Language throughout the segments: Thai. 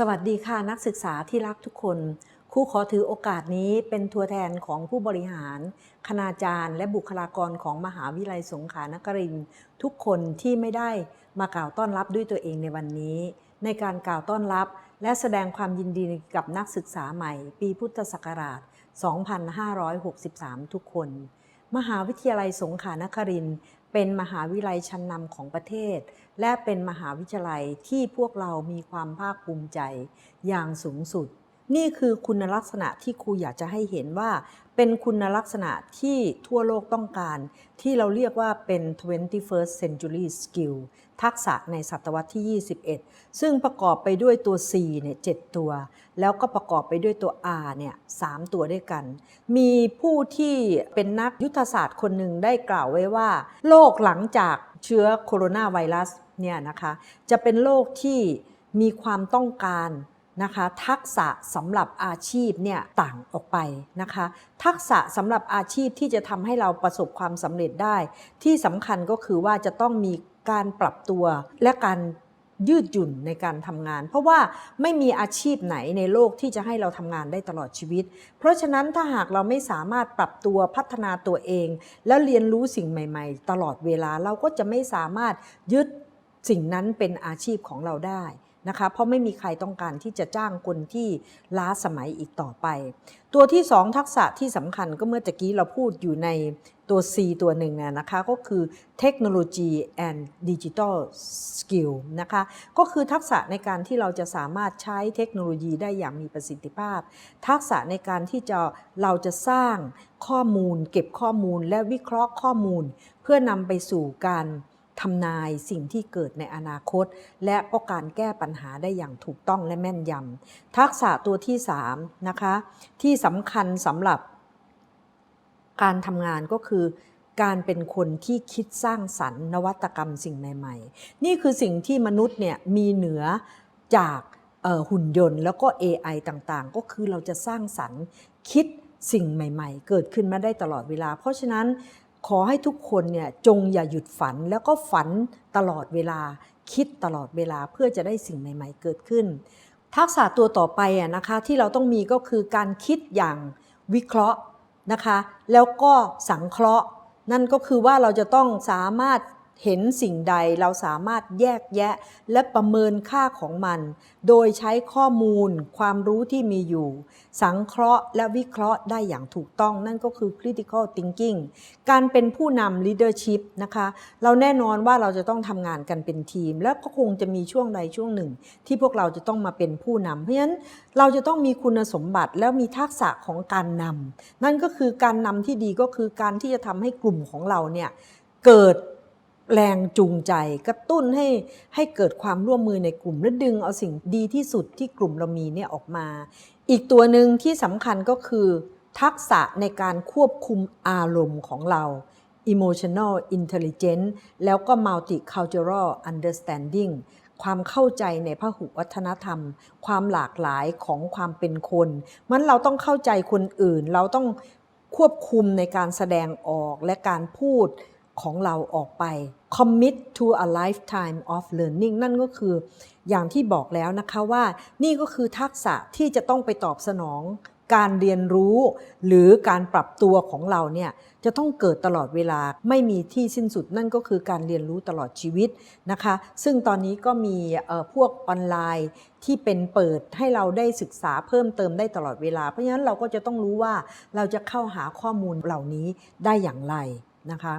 สวัสดีค่ะนักศึกษาที่รักทุกคนครูขอถือโอกาสนี้เป็นตัวแทนของผู้บริหาร คณาจารย์ และบุคลากรของมหาวิทยาลัยสงขลานครินทุกคนที่ไม่ได้มากล่าวต้อนรับด้วยตัวเองในวันนี้ ในการกล่าวต้อนรับ และแสดงความยินดีกับนักศึกษาใหม่ ปีพุทธศักราช 2563 ทุกคน มหาวิทยาลัยสงขลานคริน เป็นมหาวิทยาลัยชั้นนำของประเทศ และเป็นมหาวิทยาลัยที่พวกเรามีความภาคภูมิใจอย่างสูงสุด นี่คือคุณลักษณะที่ครูอยากจะให้เห็นว่า เป็นคุณลักษณะที่ทั่วโลกต้องการ ที่เราเรียกว่าเป็น 21st century skill ทักษะในศตวรรษที่ 21 ซึ่งประกอบไปด้วยตัว C เนี่ย7ตัว แล้วก็ประกอบไปด้วยตัว R เนี่ย3ตัวด้วยกัน มีผู้ที่เป็นนักยุทธศาสตร์คนหนึ่งได้กล่าวไว้ว่า โลกหลังจากเชื้อโคโรนาไวรัสเนี่ยนะคะ จะเป็นโลกที่มีความต้องการ นะคะทักษะสำหรับอาชีพเนี่ยต่างออกไปนะคะ ทักษะสำหรับอาชีพที่จะทำให้เราประสบความสำเร็จได้ ที่สำคัญก็คือว่าจะต้องมีการปรับตัวและการยืดหยุ่นในการทำงาน เพราะว่าไม่มีอาชีพไหนในโลกที่จะให้เราทำงานได้ตลอดชีวิต เพราะฉะนั้นถ้าหากเราไม่สามารถปรับตัวพัฒนาตัวเอง แล้วเรียนรู้สิ่งใหม่ ๆ ตลอดเวลาเราก็จะไม่สามารถยึดสิ่งนั้นเป็นอาชีพของเราได้ นะคะเพราะไม่มีใครต้องการที่จะจ้างคนที่ล้าสมัยอีกต่อไป ตัวที่ 2 ทักษะที่สำคัญก็เมื่อตะกี้เราพูดอยู่ในตัว C ตัวหนึ่งนะคะก็คือเทคโนโลยี and digital skill นะคะก็คือทักษะในการที่เราจะสามารถใช้เทคโนโลยีได้อย่างมีประสิทธิภาพ ทักษะในการที่จะเราจะสร้างข้อมูล เก็บข้อมูลและวิเคราะห์ข้อมูล เพื่อนำไปสู่การ ทำนายสิ่งที่เกิดในอนาคต และก็การแก้ปัญหาได้อย่างถูกต้องและแม่นยำทักษะตัวที่3นะคะที่สำคัญสำหรับ การทำงานก็คือการเป็นคนที่คิดสร้างสรรค์นวัตกรรมสิ่งใหม่ ๆ นี่คือสิ่งที่มนุษย์เนี่ยมีเหนือจากหุ่นยนต์แล้วก็ AI ต่างๆ ก็คือเราจะสร้างสรรค์คิดสิ่งใหม่ ๆ เกิดขึ้นมาได้ตลอดเวลา เพราะฉะนั้น ขอให้ทุกคนเนี่ยจงอย่าหยุดฝันแล้วก็ฝันตลอดเวลา คิดตลอดเวลาเพื่อจะได้สิ่งใหม่ ๆ เกิดขึ้น ทักษะตัวต่อไปอะนะคะที่เราต้องมีก็คือการคิดอย่างวิเคราะห์นะคะ แล้วก็สังเคราะห์ นั่นก็คือว่าเราจะต้องสามารถ เห็นสิ่งใดเราสามารถแยกแยะและประเมินค่าของมัน โดยใช้ข้อมูลความรู้ที่มีอยู่ สังเคราะห์และวิเคราะห์ได้อย่างถูกต้องนั่นก็คือ critical thinking การเป็นผู้นำ leadership นะคะ เราแน่นอนว่าเราจะต้องทำงานกันเป็นทีม แล้วก็คงจะมีช่วงใดช่วงหนึ่ง ที่พวกเราจะต้องมาเป็นผู้นำเพราะฉะนั้นเราจะต้องมีคุณสมบัติแล้วมีทักษะของการนำนั่นก็คือการนำที่ดีก็คือการที่จะทำให้กลุ่มของเราเนี่ยเกิด แรงจูงใจกระตุ้นให้ให้เกิดความร่วมมือในกลุ่ม และดึงเอาสิ่งดีที่สุดที่กลุ่มเรามีเนี่ยออกมา อีกตัวหนึ่งที่สำคัญก็คือ ทักษะในการควบคุมอารมณ์ของเรา emotional intelligence แล้วก็ multicultural understanding ความเข้าใจในพหุวัฒนธรรม ความหลากหลายของความเป็นคนมันเราต้องเข้าใจคนอื่น เราต้องควบคุมในการแสดงออกและการพูด ของเราออกไป commit to a lifetime of learning นั่นก็คืออย่างที่บอกแล้วนะคะว่า นี่ก็คือทักษะที่จะต้องไปตอบสนองการเรียนรู้หรือการปรับตัวของเราเนี่ยจะต้องเกิดตลอดเวลาไม่มีที่สิ้นสุดนั่นก็คือการเรียนรู้ตลอดชีวิตนะคะ ซึ่งตอนนี้ก็มีพวกออนไลน์ที่เป็นเปิดให้เราได้ศึกษาเพิ่มเติมได้ตลอดเวลา เพราะฉะนั้นเราก็จะต้องรู้ว่าเราจะเข้าหาข้อมูลเหล่านี้ได้อย่างไรนะคะ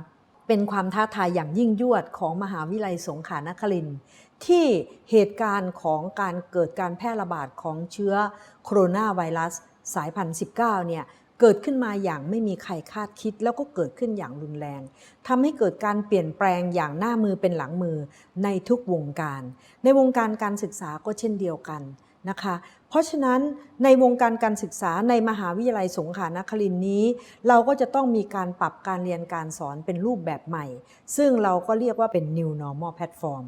เป็นความท้าทายอย่างยิ่งยวดของมหาวิทยาลัยสงขลานครินทร์ที่เหตุการณ์ของการเกิดการแพร่ระบาดของเชื้อโคโรนาไวรัสสายพันธุ์19เนี่ยเกิดขึ้นมาอย่างไม่มีใครคาดคิด แล้วก็เกิดขึ้นอย่างรุนแรงทำให้เกิดการเปลี่ยนแปลงอย่างหน้ามือเป็นหลังมือในทุกวงการ ในวงการการศึกษาก็เช่นเดียวกันนะคะ เพราะฉะนั้นในวงการการศึกษาในมหาวิทยาลัยสงขลานครินนี้ เราก็จะต้องมีการปรับการเรียนการสอนเป็นรูปแบบใหม่ ซึ่งเราก็เรียกว่าเป็น new normal platform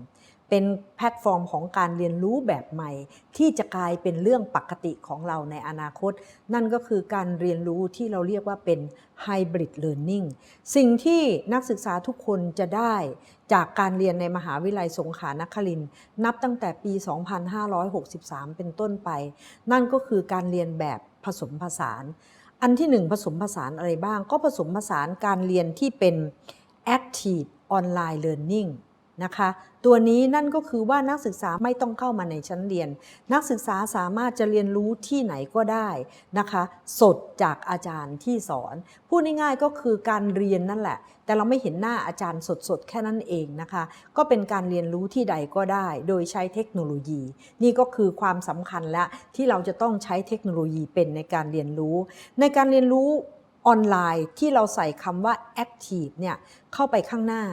เป็นแพลตฟอร์มของการเรียนรู้แบบใหม่ ที่จะกลายเป็นเรื่องปกติของเราในอนาคต นั่นก็คือการเรียนรู้ที่เราเรียกว่าเป็น hybrid learning สิ่งที่นักศึกษาทุกคนจะได้จากการเรียนในมหาวิทยาลัยสงขลานครินทร์นับตั้งแต่ปี 2563 เป็นต้นไป นั่นก็คือการเรียนแบบผสมผสาน อันที่หนึ่งผสมผสานอะไรบ้าง ก็ผสมผสานการเรียนที่เป็น active online learning นะคะ ตัวนี้นั่นก็คือว่านักศึกษาไม่ต้องเข้ามาในชั้นเรียน นักศึกษาสามารถจะเรียนรู้ที่ไหนก็ได้นะคะ สดจากอาจารย์ที่สอน พูดง่ายๆก็คือการเรียนนั่นแหละ แต่เราไม่เห็นหน้าอาจารย์สดๆ แค่นั้นเองนะคะ ก็เป็นการเรียนรู้ที่ใดก็ได้ โดยใช้เทคโนโลยี นี่ก็คือความสำคัญและที่เราจะต้องใช้เทคโนโลยีเป็นในการเรียนรู้ ในการเรียนรู้ ออนไลน์ที่เราใส่คำว่า active เนี่ยเข้าไปข้างหน้า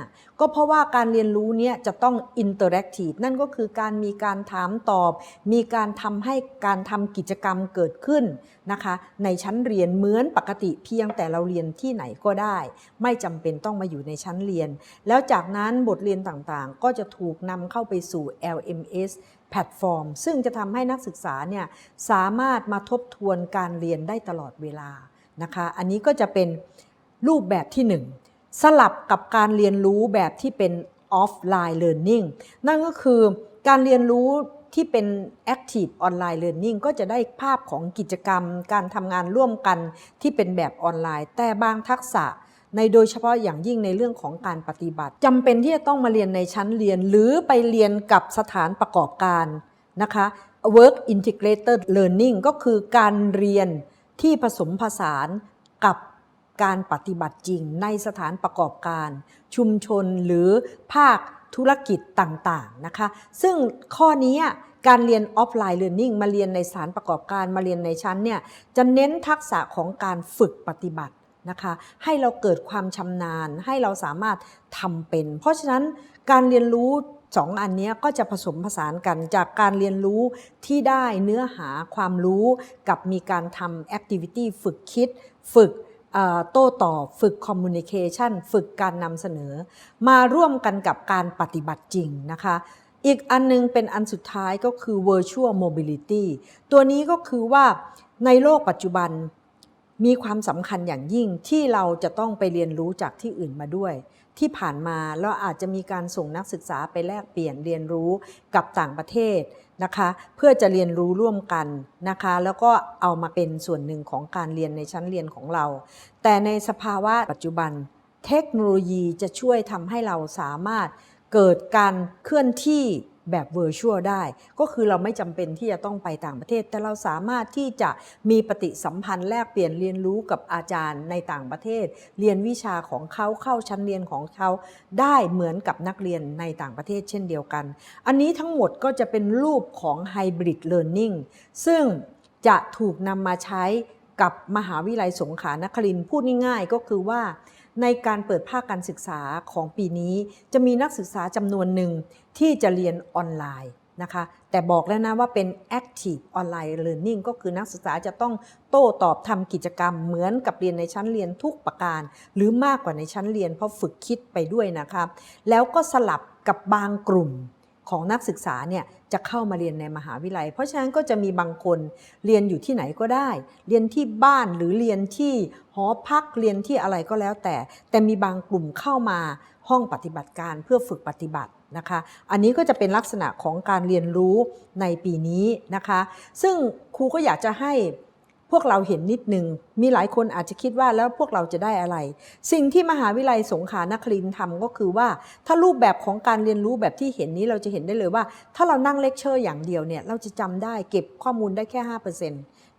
ก็เพราะว่าการเรียนรู้เนี่ยจะต้อง interactive นั่นก็คือการมีการถามตอบ มีการทำให้การทำกิจกรรมเกิดขึ้นนะคะ ในชั้นเรียนเหมือนปกติเพียงแต่เราเรียนที่ไหนก็ได้ ไม่จำเป็นต้องมาอยู่ในชั้นเรียน แล้วจากนั้นบทเรียนต่างๆ ก็จะถูกนำเข้าไปสู่ LMS แพลตฟอร์ม ซึ่งจะทำให้นักศึกษาเนี่ยสามารถมาทบทวนการเรียนได้ตลอดเวลา นะคะ อันนี้ก็จะเป็นรูปแบบที่ 1 สลับกับการเรียนรู้แบบที่เป็น offline learning นั่นก็คือการเรียนรู้ที่เป็น active online learning ก็จะได้ภาพของกิจกรรม การทำงานร่วมกันที่เป็นแบบออนไลน์ แต่บางทักษะในโดยเฉพาะอย่างยิ่งในเรื่องของการปฏิบัติจำเป็นที่จะต้องมาเรียนในชั้นเรียน หรือไปเรียนกับสถานประกอบการนะคะ work integrated learning ก็คือการเรียน ที่ผสมผสานกับการปฏิบัติจริงในสถานประกอบการ ชุมชนหรือภาคธุรกิจต่างๆนะคะซึ่งข้อนี้การเรียนออฟไลน์เรียนนิ่งมาเรียนในสถานประกอบการมาเรียนในชั้นเนี่ยจะเน้นทักษะของการฝึกปฏิบัตินะคะให้เราเกิดความชำนาญให้เราสามารถทำเป็น เพราะฉะนั้นการเรียนรู้ สองอันนี้ก็จะผสมผสานกันจากการเรียนรู้ที่ได้เนื้อหาความรู้กับมีการทำแอคทิวิตี้ฝึกคิด ฝึกโต้ตอบฝึกคอมมูนิเคชันฝึกการนำเสนอ มาร่วมกันกับการปฏิบัติจริงนะคะ อีกอันนึงเป็นอันสุดท้ายก็คือ virtual mobility ตัวนี้ก็คือว่าในโลกปัจจุบันมีความสำคัญอย่างยิ่งที่เราจะต้องไปเรียนรู้จากที่อื่นมาด้วย ที่ผ่านมาเราอาจจะมีการส่งนักศึกษาไปแลกเปลี่ยนเรียนรู้กับต่างประเทศนะคะ เพื่อจะเรียนรู้ร่วมกันนะคะ แล้วก็เอามาเป็นส่วนหนึ่งของการเรียนในชั้นเรียนของเรา แต่ในสภาวะปัจจุบัน เทคโนโลยีจะช่วยทำให้เราสามารถเกิดการเคลื่อนที่ แบบเวอร์ชวลได้ ก็คือเราไม่จำเป็นที่จะต้องไปต่างประเทศ แต่เราสามารถที่จะมีปฏิสัมพันธ์แลกเปลี่ยนเรียนรู้กับอาจารย์ในต่างประเทศ เรียนวิชาของเขาเข้าชั้นเรียนของเขาได้เหมือนกับนักเรียนในต่างประเทศเช่นเดียวกัน อันนี้ทั้งหมดก็จะเป็นรูปของไฮบริดเลิร์นนิ่งซึ่งจะถูกนำมาใช้กับมหาวิทยาลัยสงขลานครินทร์พูดง่ายๆก็คือว่า ในการเปิดภาคการศึกษาของปีนี้ จะมีนักศึกษาจำนวนหนึ่งที่จะเรียนออนไลน์นะคะแต่บอกแล้วนะว่าเป็น active online learning ก็คือนักศึกษาจะต้องโต้ตอบทำกิจกรรมเหมือนกับเรียนในชั้นเรียนทุกประการ หรือมากกว่าในชั้นเรียนเพราะฝึกคิดไปด้วยนะคะแล้วก็สลับกับบางกลุ่ม ของนักศึกษาเนี่ยจะเข้ามาเรียนในมหาวิทยาลัย เพราะฉะนั้นก็จะมีบางคนเรียนอยู่ที่ไหนก็ได้ เรียนที่บ้านหรือเรียนที่หอพักเรียนที่อะไรก็แล้วแต่ แต่มีบางกลุ่มเข้ามาห้องปฏิบัติการเพื่อฝึกปฏิบัตินะคะ อันนี้ก็จะเป็นลักษณะของการเรียนรู้ในปีนี้นะคะ ซึ่งครูก็อยากจะให้ พวกเราเห็นนิดหนึ่งมีหลายคนอาจจะคิดว่าแล้วพวกเราจะได้อะไร สิ่งที่มหาวิทยาลัยสงขลานครินทำก็คือว่า ถ้ารูปแบบของการเรียนรู้แบบที่เห็นนี้เราจะเห็นได้เลยว่า ถ้าเรานั่งเลคเชอร์อย่างเดียวเนี่ยเราจะจำได้เก็บข้อมูลได้แค่5%น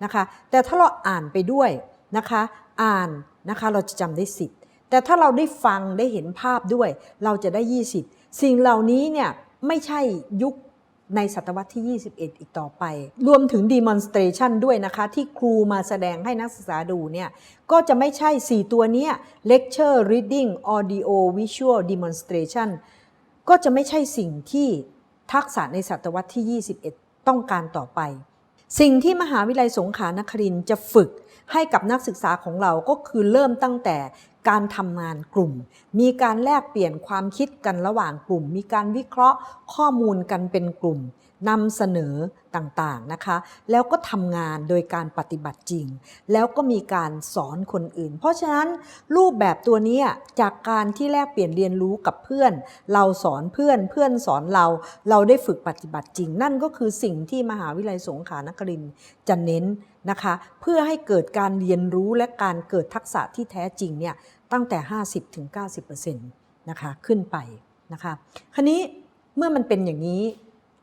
ะคะแต่ถ้าเราอ่านไปด้วยนะคะอ่านนะคะเราจะจำได้10แต่ถ้าเราได้ฟังได้เห็นภาพด้วย เราจะได้ 20 สิ่งเหล่านี้เนี่ยไม่ใช่ยุค ในศตวรรษที่ 21 อีกต่อไป รวมถึง demonstration ด้วยนะคะ ที่ครูมาแสดงให้นักศึกษาดูเนี่ยก็จะไม่ใช่ 4 ตัวเนี้ย lecture reading audio visual demonstration ก็จะไม่ใช่สิ่งที่ทักษะในศตวรรษที่ 21 ต้องการต่อไป สิ่งที่มหาวิทยาลัยสงขลานครินทร์จะฝึกให้กับนักศึกษาของเราก็คือเริ่มตั้งแต่ การทำงานกลุ่ม มีการแลกเปลี่ยนความคิดกันระหว่างกลุ่ม มีการวิเคราะห์ข้อมูลกันเป็นกลุ่มนำเสนอต่างๆนะคะ แล้วก็ทำงานโดยการปฏิบัติจริง แล้วก็มีการสอนคนอื่น เพราะฉะนั้นรูปแบบตัวนี้จากการที่แลกเปลี่ยนเรียนรู้กับเพื่อน เราสอนเพื่อนเพื่อนสอนเรา เราได้ฝึกปฏิบัติจริง นั่นก็คือสิ่งที่มหาวิทยาลัยสงขลานครินทร์จะเน้นนะคะ เพื่อให้เกิดการเรียนรู้และการเกิดทักษะที่แท้จริงเนี่ย ตั้งแต่ 50-90%นะคะขึ้นไปนะคะคันนี้เมื่อมันเป็นอย่างนี้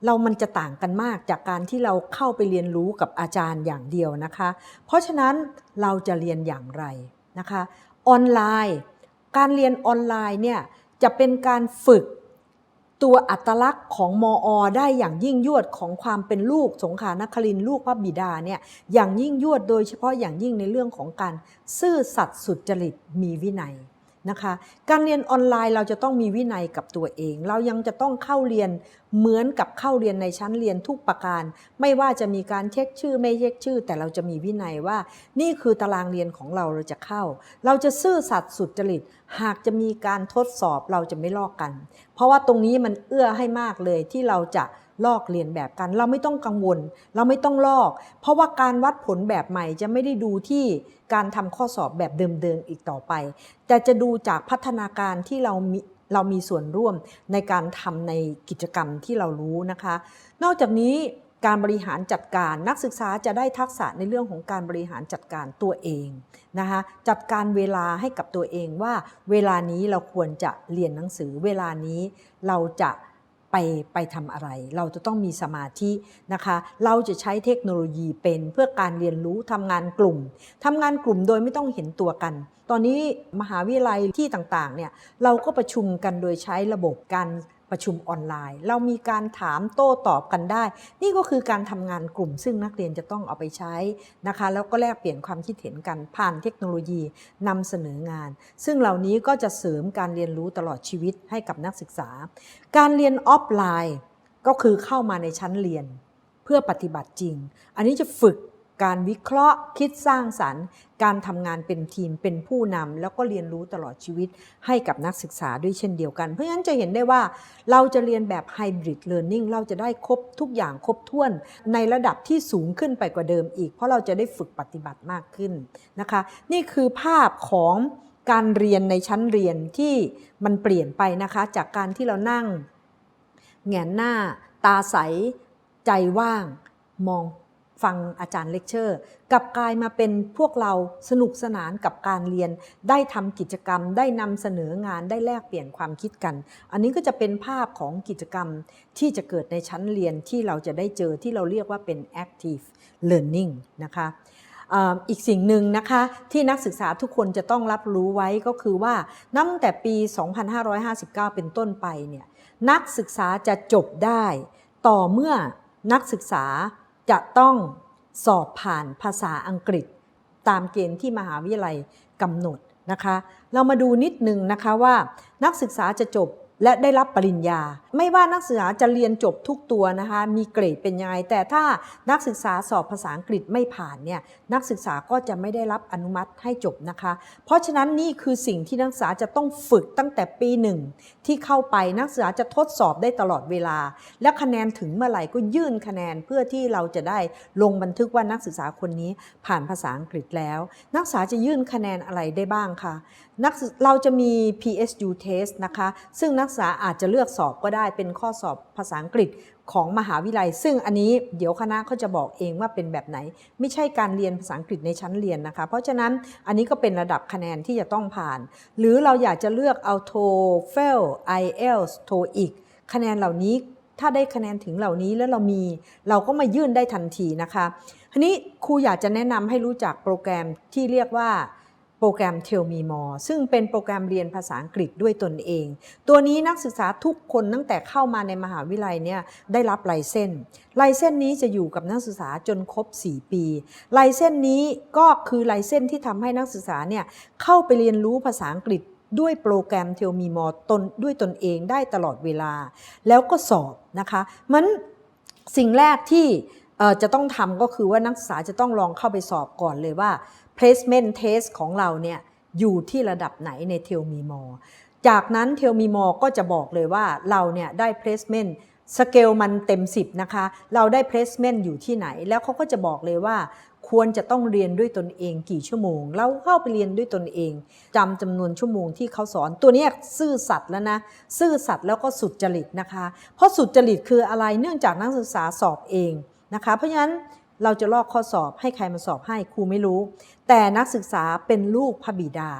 เรามันจะต่างกันมากจากการที่เราเข้าไปเรียนรู้กับอาจารย์อย่างเดียวนะคะ เพราะฉะนั้นเราจะเรียนอย่างไรนะคะ ออนไลน์ การเรียนออนไลน์เนี่ยจะเป็นการฝึก ตัวอัตลักษณ์ของมอ ได้อย่างยิ่งยวดของความเป็นลูกสงขานครินลูกพระบิดาเนี่ยอย่างยิ่งยวดโดยเฉพาะอย่างยิ่งในเรื่องของการ ซื่อสัตย์สุจริตมีวินัย นะคะ การเรียนออนไลน์เราจะต้องมีวินัยกับตัวเอง เรายังจะต้องเข้าเรียนเหมือนกับเข้าเรียนในชั้นเรียนทุกประการ ไม่ว่าจะมีการเช็คชื่อไม่เช็คชื่อ แต่เราจะมีวินัยว่า นี่คือตารางเรียนของเราเราจะเข้า เราจะซื่อสัตย์สุจริต หากจะมีการทดสอบเราจะไม่ลอกกัน เพราะว่าตรงนี้มันเอื้อให้มากเลยที่เราจะ ลอกเรียนแบบกัน เราไม่ต้องกังวล เราไม่ต้องลอก เพราะว่าการวัดผลแบบใหม่จะไม่ได้ดูที่การทำข้อสอบแบบเดิมๆอีกต่อไป แต่จะดูจากพัฒนาการที่เรามีเรามีส่วนร่วมในการทำในกิจกรรมที่เรารู้นะคะ นอกจากนี้การบริหารจัดการนักศึกษาจะได้ทักษะในเรื่องของการบริหารจัดการตัวเองนะคะจัดการเวลาให้กับตัวเองว่า เวลานี้เราควรจะเรียนหนังสือเวลานี้เราจะ ไปไปทำอะไร เราจะต้องมีสมาธินะคะ เราจะใช้เทคโนโลยีเป็นเพื่อการเรียนรู้ทำงานกลุ่มทำงานกลุ่มโดยไม่ต้องเห็นตัวกัน ตอนนี้มหาวิทยาลัยที่ต่างๆเนี่ยเราก็ประชุมกันโดยใช้ระบบการ ประชุมออนไลน์ เรามีการถามโต้ตอบกันได้ นี่ก็คือการทำงานกลุ่ม ซึ่งนักเรียนจะต้องเอาไปใช้นะคะแล้วก็แลกเปลี่ยนความคิดเห็นกันผ่านเทคโนโลยีนำเสนองาน ซึ่งเหล่านี้ก็จะเสริมการเรียนรู้ตลอดชีวิตให้กับนักศึกษา การเรียนออฟไลน์ก็คือเข้ามาในชั้นเรียนเพื่อปฏิบัติจริง อันนี้จะฝึก การวิเคราะห์คิดสร้างสรรค์ การทำงานเป็นทีมเป็นผู้นำแล้วก็เรียนรู้ตลอดชีวิตให้กับนักศึกษาด้วยเช่นเดียวกัน เพราะฉะนั้นจะเห็นได้ว่าเราจะเรียนแบบไฮบริดเลิร์นนิ่งเราจะได้ครบทุกอย่างครบถ้วน ในระดับที่สูงขึ้นไปกว่าเดิมอีก เพราะเราจะได้ฝึกปฏิบัติมากขึ้นนะคะ นี่คือภาพของการเรียนในชั้นเรียนที่มันเปลี่ยนไปนะคะ จากการที่เรานั่งแงนหน้า ตาใสใจว่างมอง ฟังอาจารย์เลคเชอร์กับกลายมาเป็นพวกเราสนุกสนานกับการเรียน ได้ทำกิจกรรม ได้นำเสนองานได้แลกเปลี่ยนความคิดกัน อันนี้ก็จะเป็นภาพของกิจกรรมที่จะเกิดในชั้นเรียนที่เราจะได้เจอที่เราเรียกว่าเป็น active learning นะคะอีกสิ่งหนึ่งนะคะที่นักศึกษาทุกคนจะต้องรับรู้ไว้ก็คือว่านับตั้งแต่ปี 2559 เป็นต้นไปเนี่ยนักศึกษาจะจบได้ต่อเมื่อนักศึกษา จะต้องสอบผ่านภาษาอังกฤษ ตามเกณฑ์ที่มหาวิทยาลัยกำหนดนะคะ เรามาดูนิดนึงนะคะว่านักศึกษาจะจบ และได้รับปริญญา ไม่ว่านักศึกษาจะเรียนจบทุกตัวนะคะมีเกรดเป็นยังไงแต่ถ้านักศึกษาสอบภาษาอังกฤษไม่ผ่านเนี่ยนักศึกษาก็จะไม่ได้รับอนุมัติให้จบนะคะ เพราะฉะนั้นนี่คือสิ่งที่นักศึกษาจะต้องฝึกตั้งแต่ปีหนึ่งที่เข้าไปนักศึกษาจะทดสอบได้ตลอดเวลา และคะแนนถึงเมื่อไหร่ก็ยื่นคะแนนเพื่อที่เราจะได้ลงบันทึกว่านักศึกษาคนนี้ผ่านภาษาอังกฤษแล้ว นักศึกษาจะยื่นคะแนนอะไรได้บ้างคะนักเราจะมี PSU test นะคะ ซึ่งนักศึกษาอาจจะเลือกสอบก็ได้เป็นข้อสอบภาษาอังกฤษของมหาวิทยาลัย ซึ่งอันนี้เดี๋ยวคณะเขาจะบอกเองว่าเป็นแบบไหน ไม่ใช่การเรียนภาษาอังกฤษในชั้นเรียนนะคะ เพราะฉะนั้นอันนี้ก็เป็นระดับคะแนนที่จะต้องผ่าน หรือเราอยากจะเลือกเอา TOEFL IELTS TOEIC คะแนนเหล่านี้ถ้าได้คะแนนถึงเหล่านี้แล้วเรามี เราก็มายื่นได้ทันทีนะคะทีนี้ครูอยากจะแนะนำให้รู้จักโปรแกรมที่เรียกว่า โปรแกรม Tell Me More ซึ่งเป็นโปรแกรมเรียนภาษาอังกฤษด้วยตนเอง ตัวนี้นักศึกษาทุกคนตั้งแต่เข้ามาในมหาวิทยาลัยเนี่ยได้รับไลเซนไลเซนนี้จะอยู่กับนักศึกษาจนครบ 4 ปีไลเซนนี้ก็คือไลเซนที่ทำให้นักศึกษาเนี่ยเข้าไปเรียนรู้ภาษาอังกฤษด้วยโปรแกรม Tell Me More ตนด้วยตนเองได้ตลอดเวลา แล้วก็สอบนะคะมันสิ่งแรกที่จะต้องทำก็คือว่านักศึกษาจะต้องลองเข้าไปสอบก่อนเลยว่า placement test ของเราเนี่ยอยู่ที่ระดับไหนในเทลมีมอจากนั้นเทลมีมอก็จะบอกเลยว่าเราเนี่ยได้ placement สเกลมันเต็ม 10 นะคะ เราได้ placement อยู่ที่ไหน แล้วเขาก็จะบอกเลยว่า ควรจะต้องเรียนด้วยตนเองกี่ชั่วโมง เราเข้าไปเรียนด้วยตนเองจำจำนวนชั่วโมงที่เขาสอน ตัวนี้ซื่อสัตย์แล้วนะ ซื่อสัตย์แล้วก็สุดจริตนะคะ เพราะสุดจริตคืออะไรเนื่องจากนักศึกษาสอบเองนะคะ เพราะฉะนั้น เราจะลอกข้อสอบให้ใครมาสอบให้ครูไม่รู้ แต่นักศึกษาเป็นลูกพระบิดา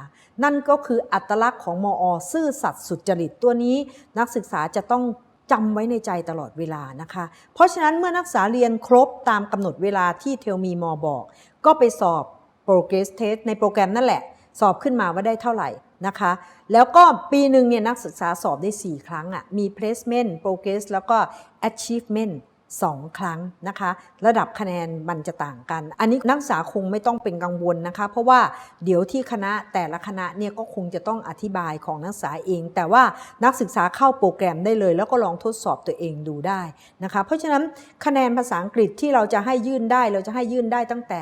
นั่นก็คืออัตลักษณ์ของมอ ซื่อสัตย์สุจริตตัวนี้ นักศึกษาจะต้องจำไว้ในใจตลอดเวลานะคะ เพราะฉะนั้นเมื่อนักศึกษาเรียนครบตามกำหนดเวลาที่เทลมีมอบอก ก็ไปสอบ progress test ในโปรแกรมนั่นแหละ สอบขึ้นมาว่าได้เท่าไหร่นะคะ แล้วก็ปีหนึ่งเนี่ยนักศึกษาสอบได้ 4 ครั้งอะ่ะมี placement progress แล้วก็ achievement 2 ครั้งนะคะ ระดับคะแนนมันจะต่างกัน อันนี้นักศึกษาคงไม่ต้องเป็นกังวลนะคะ เพราะว่าเดี๋ยวที่คณะแต่ละคณะเนี่ยก็คงจะต้องอธิบายของนักศึกษาเอง แต่ว่านักศึกษาเข้าโปรแกรมได้เลย แล้วก็ลองทดสอบตัวเองดูได้นะคะ เพราะฉะนั้นคะแนนภาษาอังกฤษที่เราจะให้ยื่นได้ เราจะให้ยื่นได้ตั้งแต่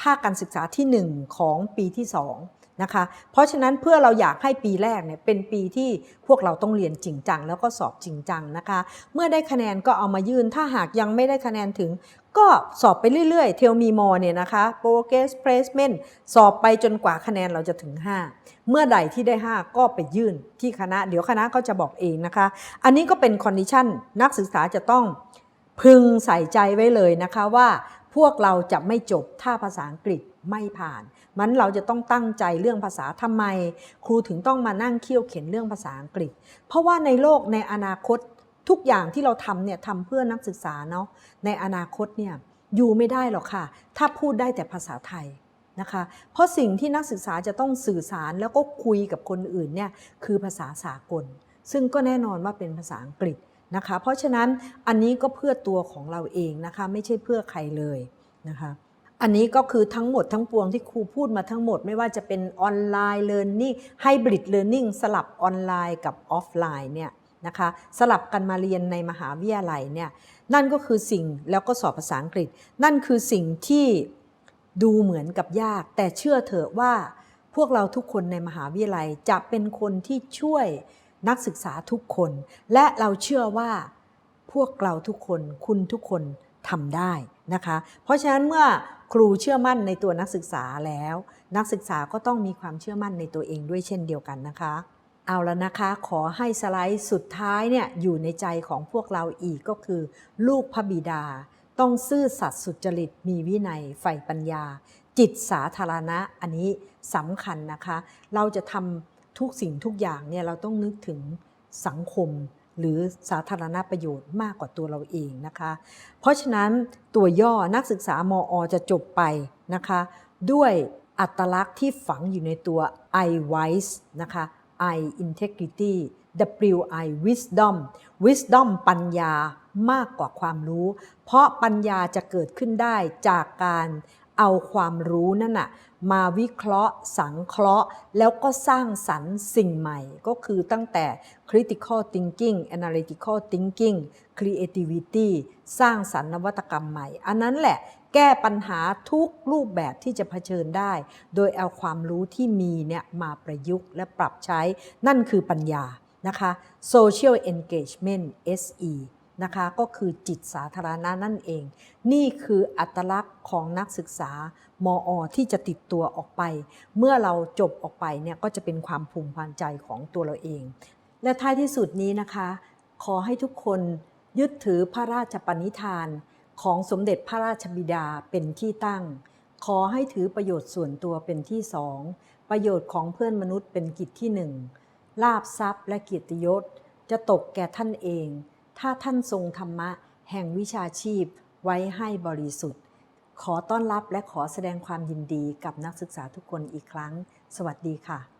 ภาคการศึกษาที่ 1 ของปีที่ 2 นะคะ เพราะฉะนั้นเพื่อเราอยากให้ปีแรกเนี่ยเป็นปีที่พวกเราต้องเรียนจริงจังแล้วก็สอบจริงจังนะคะ เมื่อได้คะแนนก็เอามายื่น ถ้าหากยังไม่ได้คะแนนถึง ก็สอบไปเรื่อยๆ เทลมีมอเนี่ยนะคะ progress placement สอบไปจนกว่าคะแนนเราจะถึง 5 เมื่อใดที่ได้ 5 ก็ไปยื่นที่คณะ เดี๋ยวคณะก็จะบอกเองนะคะ อันนี้ก็เป็นคอนดิชันนักศึกษาจะต้องพึงใส่ใจไว้เลยนะคะว่า พวกเราจะไม่จบถ้าภาษาอังกฤษไม่ผ่าน มันเราจะต้องตั้งใจเรื่องภาษาทำไม ครูถึงต้องมานั่งเคี่ยวเข็นเรื่องภาษาอังกฤษ เพราะว่าในโลกในอนาคตทุกอย่างที่เราทำเนี่ยทำเพื่อนักศึกษาเนาะในอนาคตเนี่ยอยู่ไม่ได้หรอกค่ะ ถ้าพูดได้แต่ภาษาไทยนะคะ เพราะสิ่งที่นักศึกษาจะต้องสื่อสารแล้วก็คุยกับคนอื่นเนี่ยคือภาษาสากล ซึ่งก็แน่นอนว่าเป็นภาษาอังกฤษ นะคะ เพราะฉะนั้นอันนี้ก็เพื่อตัวของเราเองนะคะ ไม่ใช่เพื่อใครเลยนะคะ อันนี้ก็คือทั้งหมดทั้งปวงที่ครูพูดมาทั้งหมด ไม่ว่าจะเป็นออนไลน์เรียนนิ่งไฮบริดเรียนนิ่งสลับออนไลน์กับออฟไลน์เนี่ยนะคะสลับกันมาเรียนในมหาวิทยาลัยเนี่ยนั่นก็คือสิ่งแล้วก็สอบภาษาอังกฤษ นั่นคือสิ่งที่ดูเหมือนกับยาก แต่เชื่อเถอะว่าพวกเราทุกคนในมหาวิทยาลัยจะเป็นคนที่ช่วย นักศึกษาทุกคน และเราเชื่อว่าพวกเราทุกคนคุณทุกคนทำได้นะคะ เพราะฉะนั้นเมื่อครูเชื่อมั่นในตัวนักศึกษาแล้ว นักศึกษาก็ต้องมีความเชื่อมั่นในตัวเองด้วยเช่นเดียวกันนะคะ เอาแล้วนะคะขอให้สไลด์สุดท้ายเนี่ยอยู่ในใจของพวกเราอีกก็คือ ลูกพระบิดา ต้องซื่อสัตย์สุจริตมีวินัยใฝ่ปัญญา จิตสาธารณะอันนี้สำคัญนะคะ เราจะทำ ทุกสิ่งทุกอย่างเนี่ยเราต้องนึกถึงสังคมหรือสาธารณประโยชน์มากกว่าตัวเราเองนะคะ เพราะฉะนั้นตัวย่อนักศึกษามอจะจบไปนะคะ ด้วยอัตลักษณ์ที่ฝังอยู่ในตัว I wise นะคะ I integrity W I wisdom wisdom ปัญญามากกว่าความรู้ เพราะปัญญาจะเกิดขึ้นได้จากการ เอาความรู้นั่นน่ะมาวิเคราะห์ สังเคราะห์ แล้วก็สร้างสรรค์สิ่งใหม่ ก็คือตั้งแต่ critical thinking analytical thinking creativity สร้างสรรค์นวัตกรรมใหม่ อันนั้นแหละแก้ปัญหาทุกรูปแบบที่จะเผชิญได้ โดยเอาความรู้ที่มีเนี่ยมาประยุกต์และปรับใช้ นั่นคือปัญญานะคะ social engagement SE นะคะก็คือจิตสาธารณะนั่นเอง นี่คืออัตลักษณ์ของนักศึกษามอที่จะติดตัวออกไป เมื่อเราจบออกไปเนี่ยก็จะเป็นความภูมิพันใจของตัวเราเอง และท้ายที่สุดนี้นะคะ ขอให้ทุกคนยึดถือพระราชปณิธานของสมเด็จพระราชบิดาเป็นที่ตั้ง ขอให้ถือประโยชน์ส่วนตัวเป็นที่สองประโยชน์ของเพื่อนมนุษย์เป็นกิจที่หนึ่งลาบทรัพย์และเกียรติยศจะตกแก่ท่านเอง ถ้าท่านทรงธรรมะ แห่งวิชาชีพไว้ให้บริสุทธิ์ ขอต้อนรับและขอแสดงความยินดีกับนักศึกษาทุกคนอีกครั้ง สวัสดีค่ะ